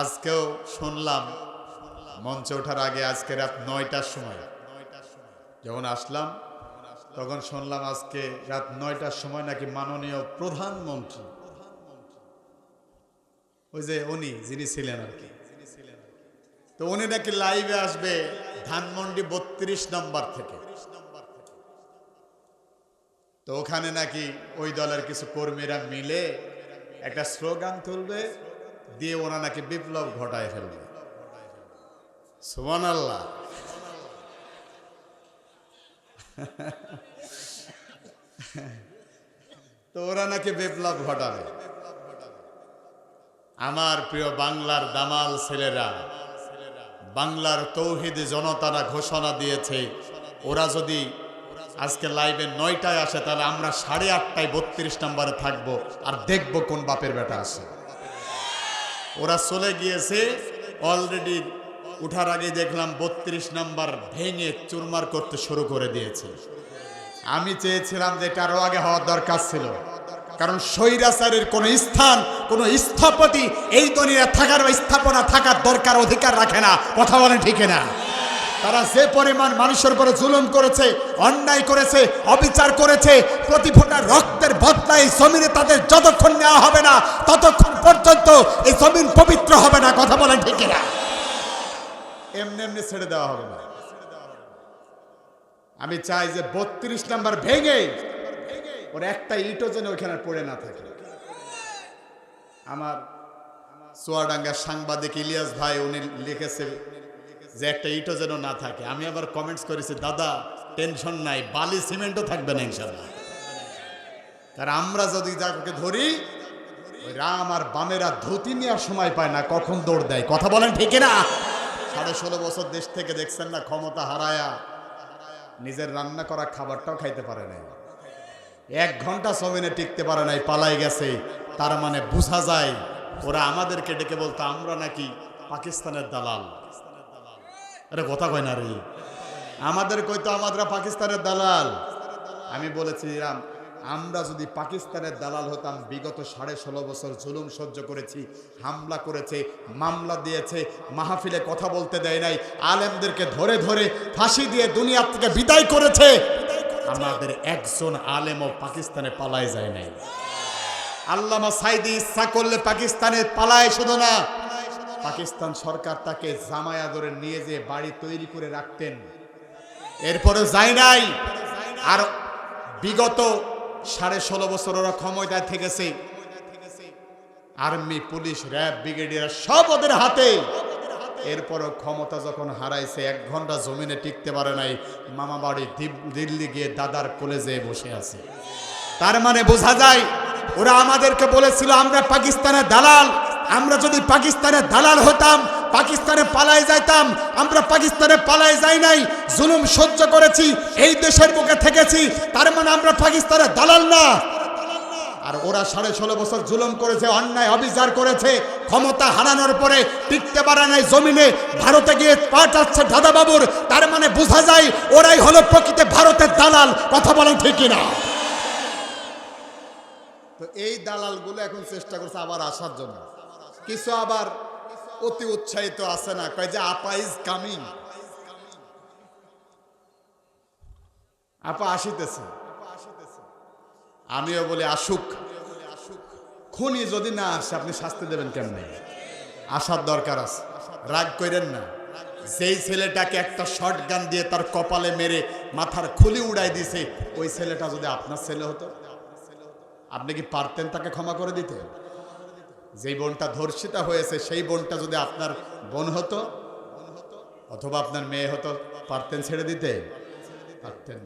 আজকেও শুনলাম, মঞ্চে ওঠার আগে আজকে রাত নয়টার সময়। যখন আসলাম, তখন শুনলাম আজকে রাত নয়টার সময় নাকি মাননীয় প্রধানমন্ত্রী, ওই যে উনি, যিনি ছিলেন আর কি। তো উনি নাকি লাইভে আসবে ধানমন্ডি বত্রিশ নম্বর থেকে। তো ওখানে নাকি ওই দলের কিছু কর্মীরা মিলে একটা স্লোগান তুলবে দিয়ে ওরা নাকি বিপ্লব ঘটায় ফেলবে। সুমান আল্লাহ তো ওরা নাকি বিপ্লব ঘটাবে। আমার প্রিয় বাংলার দামাল ছেলেরা, বাংলার তৌহিদ জনতারা ঘোষণা দিয়েছে, ওরা যদি আজকে লাইভে নয়টায় আসে, তাহলে আমরা সাড়ে আটটায় বত্রিশ নম্বরে থাকব আর দেখব কোন বাপের বেটা আসে ওরা চলে গিয়েছে অলরেডি উঠার আগে দেখলাম বত্রিশ নাম্বার ভেঙে চুরমার করতে শুরু করে দিয়েছে। আমি চেয়েছিলাম যে এটা আগে হওয়ার দরকার ছিল। কারণ স্বৈরাচারের কোন স্থান, কোন স্থপতি এই দুনিয়া থাকার স্থাপনা থাকার দরকার, অধিকার রাখে না। কথা বলে ঠিক না তারা যে পরিমাণ মানুষের উপরে জুলুম করেছে, অন্যায় করেছে, অবিচার করেছে, প্রতি ফোঁটা রক্তের বদলায় জমিনে তাদের যতক্ষণ নেওয়া হবে না, ততক্ষণ পর্যন্ত এই জমিন পবিত্র হবে না, কথা বলেন ঠিক না এমনি এমনি ছেড়ে দেওয়া হবে না আমি চাই যে বত্রিশ নাম্বার ভেঙে ওর একটা ইটও যেন ওইখানে পড়ে না থাকে। আমার চুয়াডাঙ্গার সাংবাদিক ইলিয়াস ভাই, উনি লিখেছে যে একটা ইটও যেন না থাকে। আমি আবার কমেন্টস করেছি, দাদা টেনশন নাই, বালি, সিমেন্টও থাকবে না ইনশাল্লাহ কারণ আমরা যদি যাকে ধরি, ওই রাম আর বামেরা ধুতি নেওয়ার সময় পায় না, কখন দৌড় দেয়। কথা বলেন ঠিক না সাড়ে ষোলো বছর দেশ থেকে দেখছেন না ক্ষমতা হারায়া নিজের রান্না করা খাবারটাও খাইতে পারে নাই। এক ঘণ্টা সমিনে টিকতে পারে নাই, পালাই গেছে। তার মানে বোঝা যায়, ওরা আমাদেরকে ডেকে বলতো, আমরা নাকি পাকিস্তানের দালাল। আরে কথা কয় না রে। আমাদের কইতো আমাদের পাকিস্তানের দালাল। আমি বলেছিলাম আমরা যদি পাকিস্তানের দালাল হতাম, বিগত সাড়ে ষোলো বছর জুলুম সহ্য করেছি, হামলা করেছে, মামলা দিয়েছে, মাহফিলে কথা বলতে দেয় নাই, আলেমদেরকে ধরে ধরে ফাঁসি দিয়ে দুনিয়ার থেকে বিদায় করেছে। আমাদের একজন আলেমও পাকিস্তানে পালায় যায় নাই। আল্লামা সাইদি ইচ্ছা করলে পাকিস্তানে পালায় শুধু না পাকিস্তান সরকার তাকে জামায়া ধরে নিয়ে যে বাড়ি তৈরি করে রাখতেন। এরপরে যায় নাই। আর বিগত সাড়ে ষোলো বছর ওরা ক্ষমতায় থেকেছে। আর্মি, পুলিশ, র্যাব, ব্রিগেডিয়ার সব ওদের হাতে। এরপরও ক্ষমতা যখন হারাইছে, এক ঘণ্টা জমিনে টিকতে পারে নাই। মামা বাড়ি দিল্লি গিয়ে দাদার কলেজে বসে আছে। তার মানে বোঝা যায়, ওরা আমাদেরকে বলেছিল, আমরা পাকিস্তানের দালাল। আমরা যদি পাকিস্তানের দালাল হতাম, পাকিস্তানে পালায় যাইতাম, আমরা পাকিস্তানে পালায় যাই নাই, জুলুম সহ্য করেছি, এই দেশের বুকে থেকেছি, তার মানে আমরা পাকিস্তানের দালাল না। আর ওরা সাড়ে ষোলো বছর জুলুম করেছে, অন্যায় অবিচার করেছে, ক্ষমতা হারানোর পরে টিকতে পারে নাই জমিনে, ভারতে গিয়ে পাঠাচ্ছে দাদাবাবুর, তার মানে বোঝা যায় ওরাই হলো প্রকৃত ভারতের দালাল, কথা বলেন ঠিকই না তো এই দালালগুলো এখন চেষ্টা করছে আবার আসার জন্য। কিছু আবার অতি উৎসাহিত আছে না, কয় যে, আপা ইজ কামিং আপা আসিতেছে। আমিও বলে, আসুক। খুনি যদি না আসে, আপনি শাস্তি দেবেন কেমনে? আসার দরকার আছে। রাগ করেন না। যেই ছেলেটাকে একটা শর্ট গান দিয়ে তার কপালে মেরে মাথার খুলি উড়াই দিছে, ওই ছেলেটা যদি আপনার ছেলে হতো, আপনি কি পারতেন তাকে ক্ষমা করে দিতে? যেই বোনটা ধর্ষিতা হয়েছে, সেই বোনটা যদি আপনার বোন হতো, অথবা আপনার মেয়ে হতো, পারতেন ছেড়ে দিতে পারতেন।